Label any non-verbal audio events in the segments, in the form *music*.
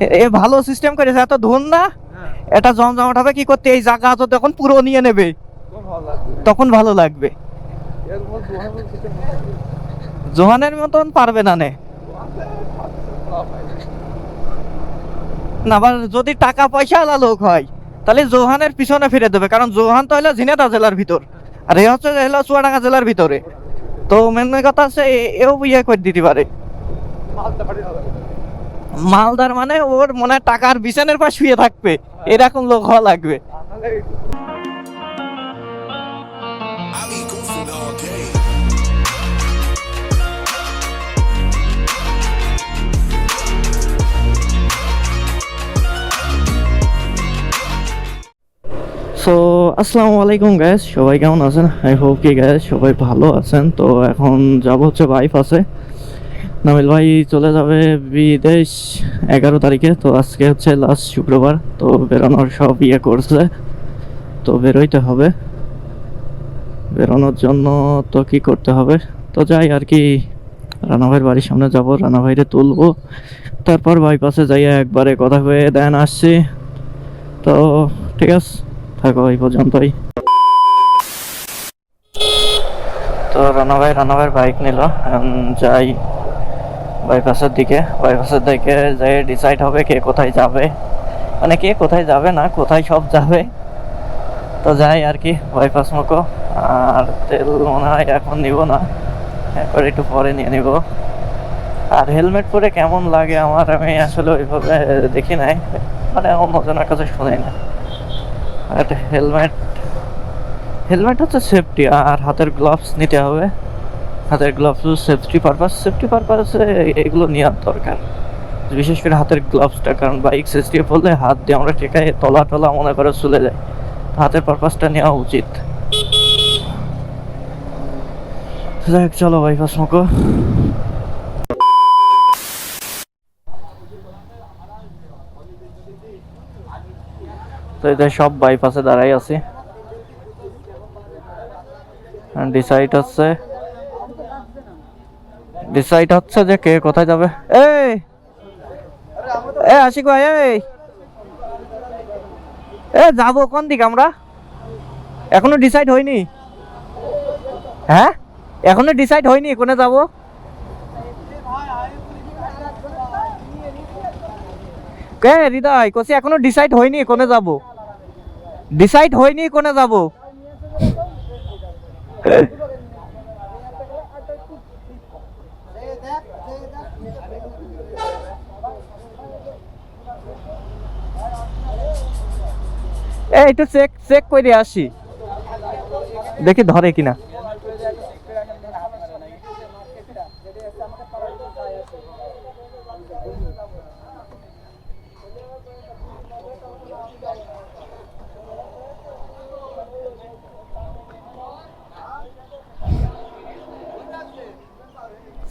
এ- ভালো সিস্টেম করেছে এত ধুন না। এটা জমজমাট হবে কি করতে? এই জায়গা তো তখন পুরো নিয়ে নেবে তখন ভালো লাগবে। জোহানের মতন পারবে না নে। না আবার যদি টাকা পয়সা আলা লোক হয় তাহলে জোহানের পিছনে ফিরে দেবে কারণ জোহান তো হলো ঝিনেদা জেলার ভিতর। আর এ হচ্ছে হলো চুয়াডাঙ্গা জেলার ভিতরে। তো মেন কথা হচ্ছে এও ইয়ে করে দিতে পারে। মালদার মানে ওর মনে হয় টাকার বিছানের পাশ শুয়ে থাকবে। এরকম লোক হওয়া লাগবে. সো আসসালামু আলাইকুম গ্যাস সবাই কেমন আছেন? আই হোপ কি গ্যাস সবাই ভালো আছেন। তো এখন যাব হচ্ছে বাইফ আছে। নামিল ভাই চলে যাবে বিদেশ এগারো তারিখে, তো আজকে হচ্ছে লাস্ট শুক্রবার, তো বেরোনোর সব ইয়ে করছে, তো বেরোইতে হবে। বেরোনোর জন্য তো কি করতে হবে? তো যাই আর কি, রানা ভাইয়ের বাড়ির সামনে যাব, রানা ভাইরে তুলবো। তারপর বাইপাসে যাই একবারে কথা হয়ে দেন আসছি। তো ঠিক আছে, থাকো এই পর্যন্তই। তো রানা ভাই, রানা ভাইয়ের বাইক নিল যাই। বাইপাসের দিকে বাইপাসের দিকে যাই ডিসাইড হবে কে কোথায় যাবে। মানে কে কোথায় যাবে না, কোথায় সব যাবে। তো যাই আর কি বাইপাস মতো আর তেল মনে হয় এখন নিব না। একবার একটু পরে নিয়ে নিব। আর হেলমেট পরে কেমন লাগে আমার আমি আসলে ওইভাবে দেখি নাই। মানে অন্যজনের কাছে শুনি না। আর হেলমেট হেলমেট হচ্ছে সেফটি আর হাতের গ্লাভস নিতে হবে। হাতের গ্লাভস সেফটি পারপাস সেফটি পারপাসে এগুলো নেওয়ার দরকার। বিশেষ করে হাতের গ্লাভসটা কারণ বাইক সেফটি পড়লে হাত দিয়ে আমরা টেকায় তলা টলা মনে করে চলে যায় হাতের পারপাসটা নেওয়া উচিত। যাই হোক, চলো বাইপাস মুখো তো এদের সব বাইপাসে দাঁড়াই আছি। ডিসাইড হচ্ছে ডিসাইড হচ্ছে যে কে কোথায় যাবে। এই! এ, আশিক ভাই, এই! এ, যাব কোন দিকে আমরা? এখনও ডিসাইড হয়নি। হ্যাঁ? এখনও ডিসাইড হয়নি কোনে যাব? কে হৃদয়? কসি এখনও ডিসাইড হয়নি কোনে যাব। ডিসাইড হয়নি কোনে যাব। একটু চেক চেক করে আসি। দেখি ধরে কিনা।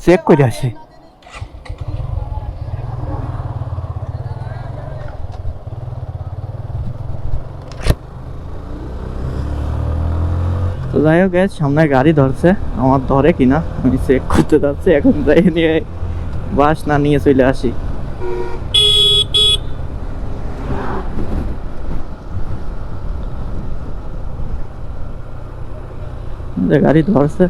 চেক করে আসি। তো যাই হোক সামনে গাড়ি ধরছে। আমার ধরে কিনা? আমি চেক করতে যাচ্ছি, এখন যাই নিয়ে বাস না নিয়ে চলে আসি। গাড়ি ধরছে।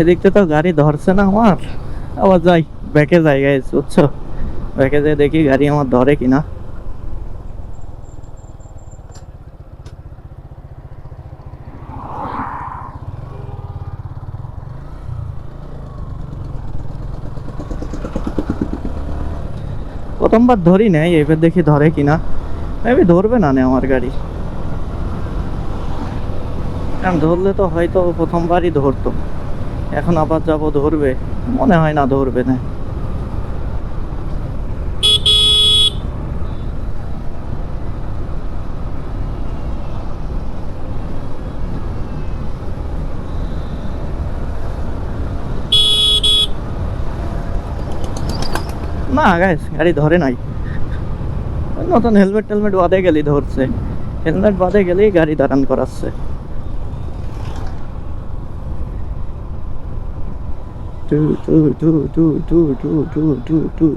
এদিকতে তো গাড়ি ধরছে না আমার। আবার যাই, ব্যাকে গাইজ বুঝছ? ব্যাকে যাই দেখি গাড়ি আমার ধরে কিনা। প্রথমবার ধরি নাই, এবার দেখি ধরে কিনা। মেবি ধরবে না নে আমার গাড়ি। কারণ ধরলে তো হয়তো প্রথমবারই ধরতো। এখন আবার যাব ধরবে। মনে হয় না ধরবে না। না গাইস গাড়ি ধরে নাই। নতুন হেলমেট টেলমেট বাদে গেলি ধরছে। হেলমেট বাদে গেলেই গাড়ি দাঁড়ান করাচ্ছে। টু টু টু টু টু টু টু টু টু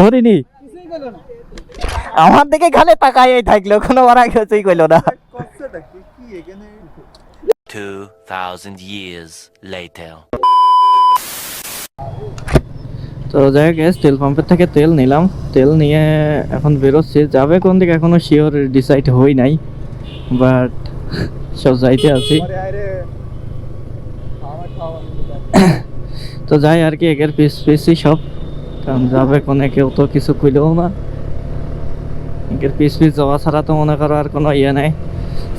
ধরিনি। আমার দিকে খালে তাকাই থাকল কোনো ওরা কিছুই কইলো না। 2,000 years later. তো যাই হোক guys, তেল পাম্পের থেকে তেল নিলাম। তেল নিয়ে এখন বেরোচ্ছি। যাবে কোন দিকে এখনও শিওর ডিসাইড হই নাই বাট *laughs* সব যাইতে আছি। *coughs* তো যাই আর কি একের পিস পিসই সব। কারণ যাবে কোনে কেউ তো কিছু কইলেও না। একের পিস পিস যাওয়া ছাড়া তো মনে করো আর কোনো ইয়ে নাই।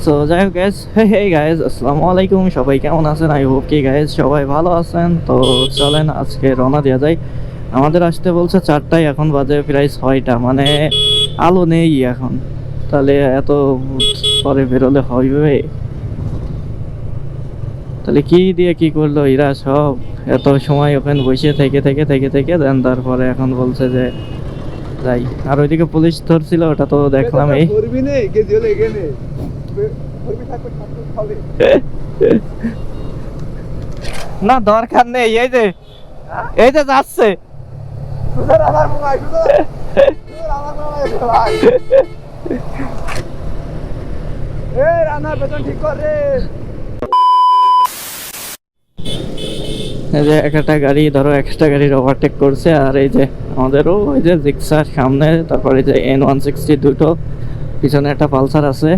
সো যাই হোক গ্যাস হে হে গাইজ আসসালামু আলাইকুম। সবাই কেমন আছেন? আই হোপ কি গাইজ সবাই ভালো আছেন। তো চলেন আজকে রওনা দেওয়া যায় আমাদের আসতে বলছে চারটায় এখন বাজে প্রায় ছয়টা। মানে আলো নেই এখন। তাহলে এত পরে বেরোলে হবে তাহলে কি দিয়ে কি করল এরা সব? এত সময় ওখানে বসে থেকে থেকে থেকে থেকে দেন তারপরে এখন বলছে যে যাই। আর ওইদিকে পুলিশ ধরছিল ওটা তো দেখলাম এই। না দরকার নেই। এই যে এই যে যাচ্ছে। যে একটা গাড়ি ধরো একটা গাড়ির ওভারটেক করছে আর এই যে আমাদেরও ওই যে জিক্সার সামনে তারপরে যে এন ওয়ান সিক্সটি দুটো পিছনে একটা পালসার আছে।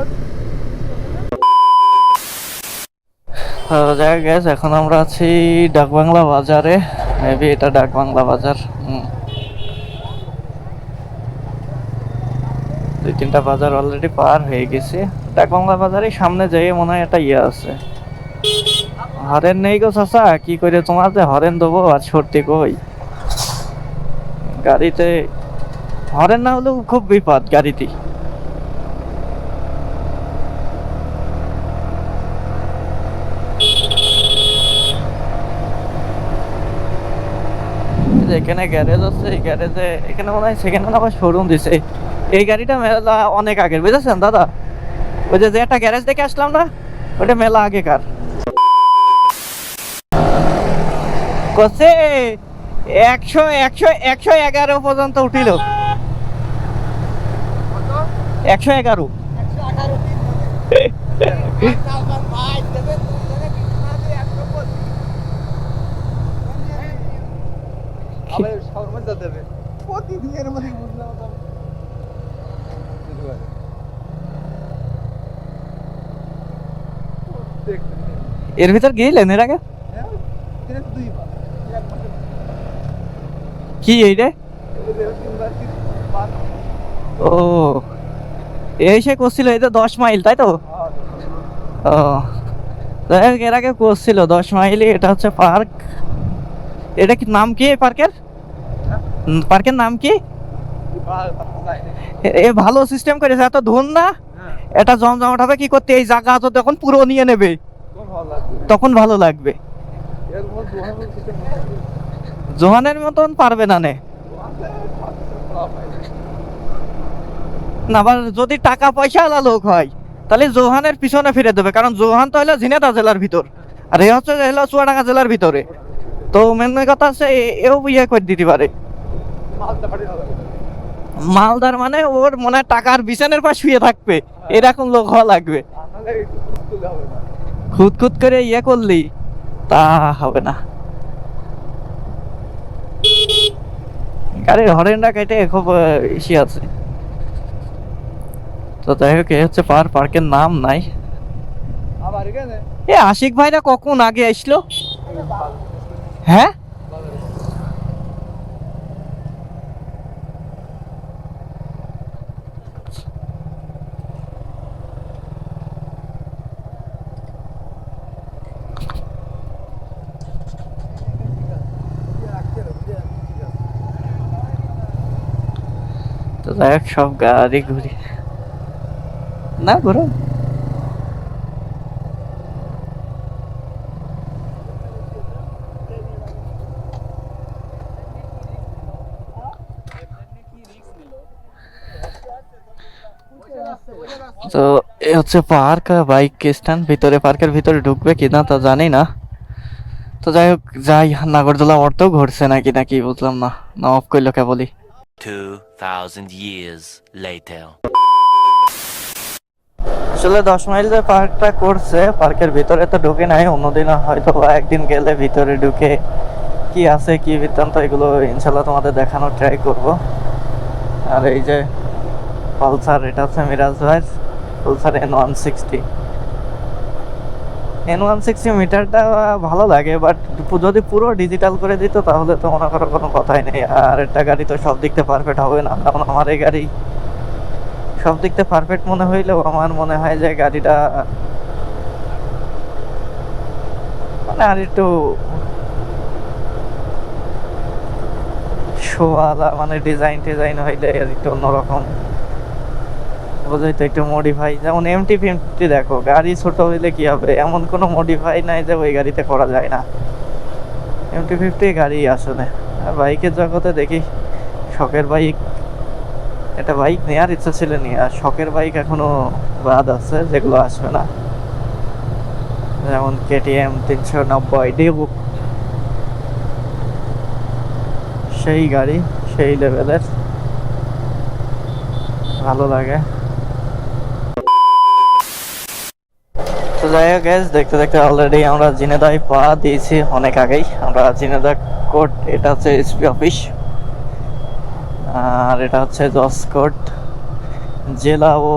এই তো যাই গেছে এখন আমরা আছি ডাকবাংলা বাজারে। মেবি এটা ডাকবাংলা বাজার। দুই তিনটা বাজার অলরেডি পার হয়ে গেছে। ডাকবাংলা বাজারের সামনে যেয়ে মনে হয় একটা ইয়ে আছে। হরেন নেই গো চাচা, কি করে তোমার যে হরেন দেবো আর সর্তি কই? গাড়িতে, হরেন না হলেও খুব বিপদ গাড়িতে এই যে এখানে গ্যারেজ আছে এই গ্যারেজে এখানে মনে হয় হ্যান্ড আবার শোরুম দিছে। এই গাড়িটা মেলা অনেক আগের বুঝেছেন দাদা? ওই যে যে একটা গ্যারেজ দেখে আসলাম না ওটা মেলা আগেকার। কসে একশো একশো একশো এগারো পর্যন্ত উঠিল। একশো এগারো। *laughs* আবার শর্মা দেবে প্রতিদিনের মধ্যে বুঝলাম এর ভিতর গিয়েলেন এর আগে? হ্যাঁ কি তিনবার ও এই সে করছিল এই তো দশ মাইল তাই তো? ও যাই হোক, এর আগে করছিল দশ মাইলই এটা হচ্ছে পার্ক। এটা কি নাম কি এই পার্কের? পার্কের নাম কি? এ- ভালো সিস্টেম করেছে এত ধুন না। এটা জমজমাট হবে কি করতে? এই জায়গা তো তখন পুরো নিয়ে নেবে। তখন ভালো লাগবে। জোহানের মতন পারবে না নে। না আবার যদি টাকা পয়সা আলা লোক হয় তাহলে জোহানের পিছনে ফিরে দেবে কারণ জোহান তো হলো ঝিনেদা জেলার ভিতর। আর এ হচ্ছে হলো চুয়াডাঙ্গা জেলার ভিতরে। তো মেন কথা এ- এও ইয়ে করে দিতে পারে। মালদার মানে ওর মনে হয় টাকার বিছানের পাশ শুয়ে থাকবে। এরকম লোক হওয়া লাগবে। খুদ খুদ করে ইয়ে করলি তা হবে না। গাড়ির হরেনটা কেটে খুব ইসি আছে। তো যাই হোক এ হচ্ছে পার পার্কের নাম নাই। এ আশিক ভাইরা কখন আগে আসলো? হ্যাঁ? তো যাই সব গাড়ি ঘুরি। না ঘুরো। তো এ হচ্ছে পার্ক বাইক স্ট্যান্ড ভিতরে পার্কের ভিতরে ঢুকবে কিনা তা জানি না। তো যাই হোক যাই নাগরদোলা অর্থও ঘুরছে নাকি নাকি বুঝলাম না। না অফ করল কেবলই 2,000 years later. আসলে দশ মাইল যে পার্কটা করছে পার্কের ভিতরে তো ঢুকে নাই অন্যদিন হয়তো বা একদিন গেলে ভিতরে ঢুকে কি আছে কি বৃত্তান্ত এগুলো ইনশাল্লাহ তোমাদের দেখানোর ট্রাই করব। আর এই যে পালসার এটা হচ্ছে মিরাজ ভাইয়ের। Pulsar N one sixty N one sixty মিটারটা ভালো লাগে বাট যদি পুরো ডিজিটাল করে দিত, তাহলে তো মনে করো কোনো কথাই নেই। আর একটা গাড়ি তো সব পারফেক্ট হবে না আমার এই গাড়ি সব পারফেক্ট মনে হইলেও আমার মনে হয় যে গাড়িটা মানে আর একটু শোয়ালা মানে ডিজাইন টিজাইন হইলে আর একটু অন্যরকম। তো একটু মডিফাই যেমন এমটি ফিমটি দেখো, গাড়ি ছোট হইলে কি হবে? এমন কোনো মডিফাই নাই যে ওই গাড়িতে করা যায় না। এমটি ফিফটি গাড়ি আসলে বাইকের জগতে দেখি, শখের বাইক একটা বাইক নেওয়ার ইচ্ছা ছিল নি, আর শখের বাইক এখনও বাদ আছে, যেগুলো আসবে না। যেমন কেটিএম তিনশো নব্বই ডিবুক সেই গাড়ি, সেই লেভেলের ভালো লাগে। তো যাই হোক গ্যাস দেখতে দেখতে অলরেডি আমরা জিনেদায় পা দিয়েছি অনেক আগেই। আমরা জিনেদা কোর্ট, এটা হচ্ছে এসপি অফিস আর এটা হচ্ছে জসকোট জেলা ও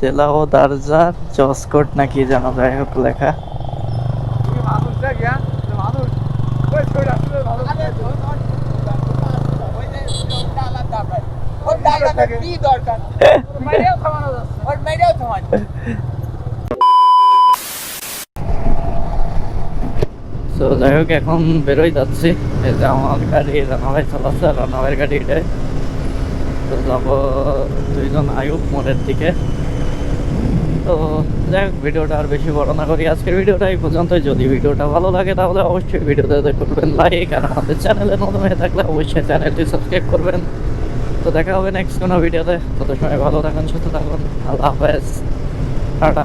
জেলা ও দারজার জসকোট নাকি যেন যাই হোক লেখা তুমি মানুষটা গিয়া তুমি মানুষ ওই ছড়ি আসলে ভালো ওই যে ওটা আলাদা আপনার ওর ডাকাটা কি দরকার? মেরেও থামানো যাচ্ছে। ওর মেরেও থামানো তো যাই হোক এখন বেরোই যাচ্ছি। এই যে আমার গাড়ি রানাভাই চালাচ্ছে রানাভাইয়ের গাড়ি এটাই। তো যাব দুইজন আয়ুব মোড়ের দিকে। তো যাই হোক ভিডিওটা আর বেশি বড় না করি। আজকের ভিডিওটা এই পর্যন্তই। যদি ভিডিওটা ভালো লাগে তাহলে অবশ্যই ভিডিওতে করবেন। লাইক আর আমাদের চ্যানেলে নতুন হয়ে থাকলে অবশ্যই চ্যানেলটি সাবস্ক্রাইব করবেন। তো দেখা হবে নেক্সট কোনো ভিডিওতে তত সময় ভালো থাকুন, সুস্থ থাকুন। আল্লাহ হাফেজ। টাটা।